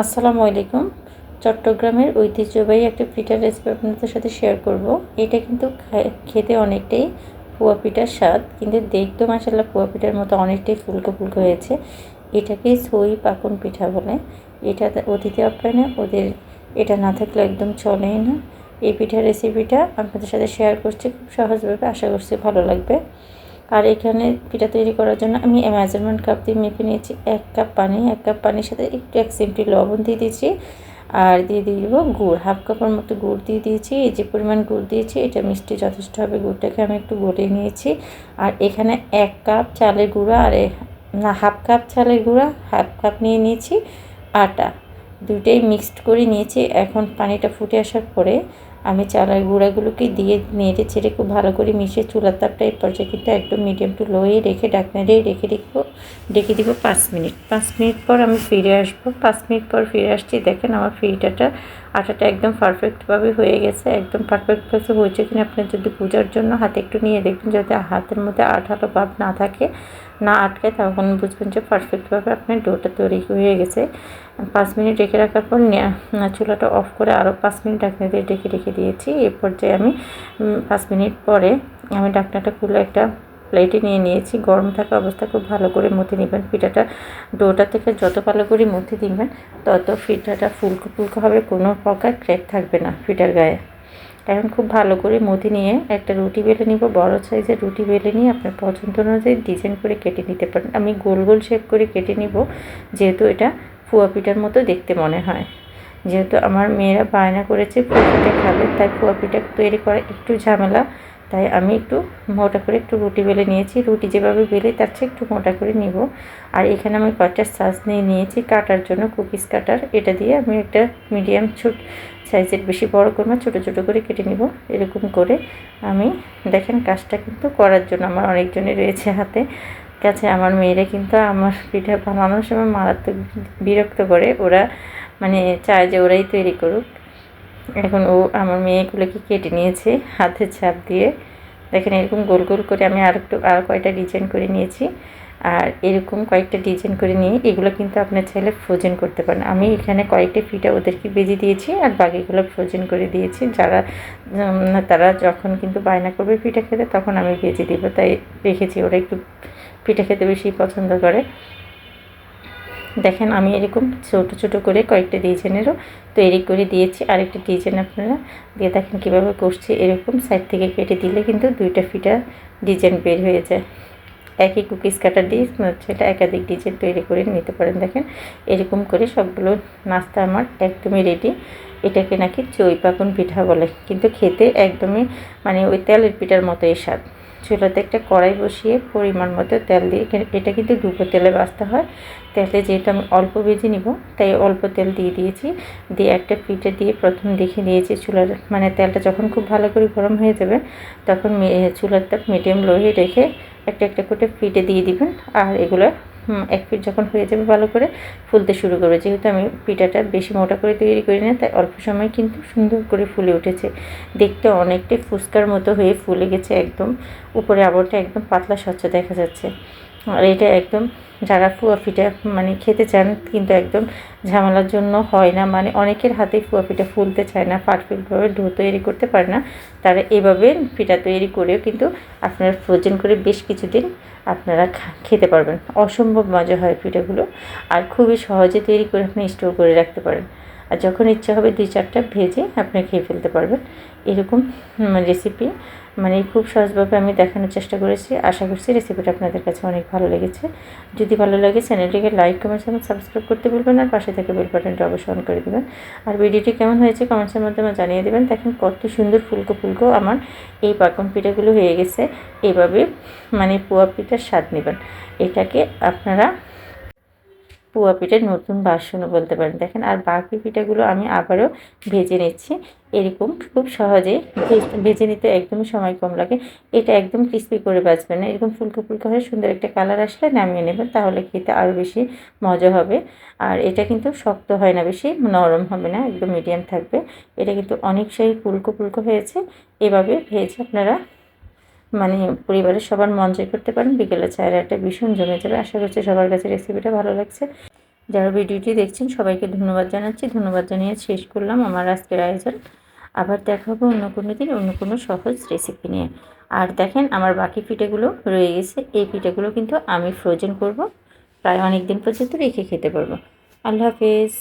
আসসালামু আলাইকুম। চট্টগ্রামের ঐতিহ্যবাহী একটা পিঠার রেসিপি আপনাদের সাথে শেয়ার করব। এটা কিন্তু খেতে অনেকটাই পোয়া পিঠার স্বাদ, কিন্তু দেখতে মাসাল্লাহ পোয়া পিঠার মতো অনেকটাই ফুলকো ফুলকো হয়েছে। এটাকে সই পাকন পিঠা বলে। এটা অতিথি আপ্যায়নে ওদের, এটা না থাকলে একদম চলেই না। এই পিঠার রেসিপিটা আপনাদের সাথে শেয়ার করছি খুব সহজভাবে, আশা করছি ভালো লাগবে। আর এখানে পিঠা তৈরি করার জন্য আমি মেজারমেন্ট কাপ দিয়ে মেপে নিয়েছি। এক কাপ পানি, এক কাপ পানির সাথে একটু এক চিমটি লবণ দিয়ে দিয়েছি। আর দিয়ে দিয়ে দেবো গুড় হাফ কাপের মতো গুড় দিয়ে দিয়েছি। এই যে পরিমাণ গুড় দিয়েছি, এটা মিষ্টি যথেষ্ট হবে গুড়টাকে। আমি একটু গড়িয়ে নিয়েছি। আর এখানে এক কাপ চালের গুঁড়া আর না হাফ কাপ চালের গুঁড়া হাফ কাপ নিয়ে নিয়েছি আটা। দুইটাই মিক্সড করে নিয়েছি। এখন পানিটা ফুটে আসার পরে আমি চালের গুঁড়াগুলোকে দিয়ে নেড়ে ছেড়ে খুব ভালো করে মিশিয়ে চুলার তাপটা এই পর্যায়ে কিন্তু একদম মিডিয়াম টু লোয়ে রেখে ডাকনা দিয়ে রেখে দেখব, ডেকে দিব পাঁচ মিনিট। পাঁচ মিনিট পর আমি ফিরে আসব। পাঁচ মিনিট পর ফিরে আসছি। দেখেন আমার ফিটাটা আটাটা একদম পারফেক্টভাবে হয়ে গেছে, একদম পারফেক্টভাবে হয়েছে কিনা আপনার যদি পূজার জন্য হাতে একটু নিয়ে দেখবেন, যাতে হাতের মধ্যে আঠালো ভাব না থাকে, না আটকে তখন বুঝবেন যে পারফেক্টভাবে আপনার ডোটা তৈরি হয়ে গেছে। পাঁচ মিনিট রেখে রাখার পর চুলাটা অফ করে আরও পাঁচ মিনিট ঢাকনা দিয়ে ঢেকে রেখে দিয়েছি। এরপর যে আমি পাঁচ মিনিট পরে আমি ঢাকনাটা খুলে একটা প্লেটে নিয়ে নিয়েছি। গরম থাকা অবস্থা খুব ভালো করে মথে নেবেন। পিঠাটা ডোটা থেকে যত ভালো করে মথে দিবেন, তত পিঠাটা ফুলকো ফুলকো হবে, কোনো প্রকার ক্র্যাক থাকবে না পিঠার গায়ে। এখন খুব ভালো করে মথে নিয়ে একটা রুটি বেলে নিব, বড় সাইজের রুটি বেলে নিয়ে আপনার পছন্দ অনুযায়ী ডিজাইন করে কেটে নিতে পারেন। আমি গোল গোল শেপ করে কেটে নিব, যেহেতু এটা ফুয়া পিঠার মতো দেখতে মনে হয়। যেহেতু আমার মেয়েরা বায়না করেছে ফুয়া পিঠা খাবে, তাই ফুয়া পিঠা তৈরি করা একটু ঝামেলা তাই আমি একটু মোটা করে একটু রুটি বেলে নিয়েছি। রুটি যেভাবে বেলে তার চেয়ে একটু মোটা করে নিব। আর এখানে আমি কয়েকটা সাজ নিয়ে নিয়েছি কাটার জন্য, কুকিজ কাটার। এটা দিয়ে আমি একটা মিডিয়াম ছোট সাইজের বেশি বড় করব, ছোটো ছোটো করে কেটে নিব। এরকম করে আমি দেখেন কাজটা কিন্তু করার জন্য আমার অনেকজনই রয়েছে হাতে। কাছে আমার মেয়েরা কিন্তু আমার পিঠা বানানোর সময় মারাত্মক বিরক্ত করে। ওরা মানে চায় যে ওরাই তৈরি করুক। এখন ও আমার মেয়েগুলোকে কেটে নিয়েছে হাতে ছাপ দিয়ে। দেখেন এরকম গোল গোল করে আমি আর একটু আর কয়টা ডিজাইন করে নিয়েছি। আর এরকম কয়েকটা ডিজাইন করে নিয়ে এগুলো কিন্তু আপনার চাইলে ফ্রোজেন করতে পারেন আমি এখানে কয়েকটা পিঠা ওদেরকে বেজে দিয়েছি আর বাকিগুলো ফ্রোজেন করে দিয়েছি। যারা তারা যখন কিন্তু বায়না করবে পিঠা খেতে, তখন আমি ভেজে দিব। তাই রেখেছি, ওরা একটু পিঠা খেতে বেশি পছন্দ করে। দেখেন আমি এরকম ছোট ছোট করে কয়েকটা ডিজাইনেরও তৈরি করে দিয়েছি। আরেকটা ডিজাইন আপনারা দিয়ে দেখেন কীভাবে করছি। এরকম সাইড থেকে কেটে দিলে কিন্তু দুইটা ফিটা ডিজাইন বের হয়ে যায়। একই কুকিজ কাটার দিয়ে সেটা একাধিক ডিজাইন তৈরি করে নিতে পারেন। দেখেন এরকম করে সবগুলো নাস্তা আমার একদমই রেডি এটাকে নাকি চই পাকন পিঠা বলে। কিন্তু খেতে একদমই মানে ওই তেলের পিঠার মতোই স্বাদ। চুলাতে একটা কড়াই বসিয়ে পরিমাণ মতো তেল দিয়ে এটা কিন্তু ডুবো তেলে বাঁচতে হয়। তেলে যেহেতু আমি অল্প ভেজে নিব, তাই অল্প তেল দিয়ে দিয়েছি। দিয়ে একটা পিঠে দিয়ে প্রথম দেখে নিয়েছি চুলার মানে তেলটা যখন খুব ভালো করে গরম হয়ে যাবে, তখন চুলার তাপ মিডিয়াম লোহে রেখে একটা একটা করে ফিটে দিয়ে দিবেন। আর এগুলো এক ফিট যখন হয়ে যাবে ভালো করে ফুলতে শুরু করবে। যেহেতু আমি পিঠাটা বেশি মোটা করে তৈরি করি না, তাই অল্প সময় কিন্তু সুন্দর করে ফুলে উঠেছে। দেখতে অনেকটাই ফুচকার মতো হয়ে ফুলে গেছে একদম। উপরে আবরটা একদম পাতলা স্বচ্ছ দেখা যাচ্ছে। আর এটা একদম যারা ফুয়া পিঠা মানে খেতে চান কিন্তু একদম ঝামেলার জন্য হয় না। মানে অনেকের হাতেই ফুয়া পিঠা ফুলতে চায় না, পারফেক্টভাবে ঢো তৈরি করতে পারে না। তারা এভাবে পিঠা তৈরি করেও কিন্তু আপনারা ফ্রোজেন করে বেশ কিছুদিন আপনারা খেতে পারবেন। অসম্ভব মজা হয় পিঠাগুলো আর খুবই সহজে তৈরি করে আপনি স্টোর করে রাখতে পারেন। আর যখন ইচ্ছা হবে দুই চারটা ভেজে আপনি খেয়ে ফেলতে পারবেন। এরকম রেসিপি মানে খুব সহজভাবে আমি দেখানোর চেষ্টা করেছি। আশা করছি রেসিপিটা আপনাদের কাছে অনেক ভালো লেগেছে। যদি ভালো লাগে চ্যানেলটিকে লাইক কমেন্টস এবং সাবস্ক্রাইব করতে ভুলবেন আর পাশে থেকে বেল বাটনটা অবশ্যই অন করে দেবেন। আর ভিডিওটি কেমন হয়েছে কমেন্টসের মাধ্যমে জানিয়ে দেবেন। দেখেন কত সুন্দর ফুলকো ফুলকো আমার এই পাকন পিঠাগুলো হয়ে গেছে। এভাবে মানে পোয়া পিঠার স্বাদ নেবেন। এটাকে আপনারা পুয়া পিঠের নতুন ভার্সনও বলতে পারেন। দেখেন, আর বাকি পিঠাগুলো আমি আবারও ভেজে নিচ্ছি। এরকম খুব সহজে ভেজ- নিতে একদমই সময় কম লাগে। এটা একদম ক্রিস্পি করে বাঁচবে না। এরকম ফুলকো ফুলকো হয়ে সুন্দর একটা কালার আসলে নামিয়ে নেবেন, তাহলে খেতে আরও বেশি মজা হবে। আর এটা কিন্তু শক্ত হয় না বেশি, নরম হবে না, একদম মিডিয়াম থাকবে। এটা কিন্তু অনেক সেই ফুলকো ফুলকো হয়েছে। এভাবে ভেজে আপনারা মানে পরিবারের সবার মন জয় করতে পারেন। বিকেলে চায়ের একটা ভীষণ জমে যাবে। আশা করছি সবার কাছে রেসিপিটা ভালো লাগছে। যারা ভিডিওটি দেখছেন, সবাইকে ধন্যবাদ জানাচ্ছি। ধন্যবাদ জানিয়ে শেষ করলাম আমার আজকের আয়োজন। আবার দেখা হবে অন্য কোনো দিন, অন্য কোনো সহজ রেসিপি নিয়ে। আর দেখেন, আমার বাকি পিঠেগুলো রয়ে গেছে। এই পিঠেগুলো কিন্তু আমি ফ্রোজেন করব। প্রায় অনেক দিন পর্যন্ত রেখে খেতে পারব। আল্লাহ হাফেজ।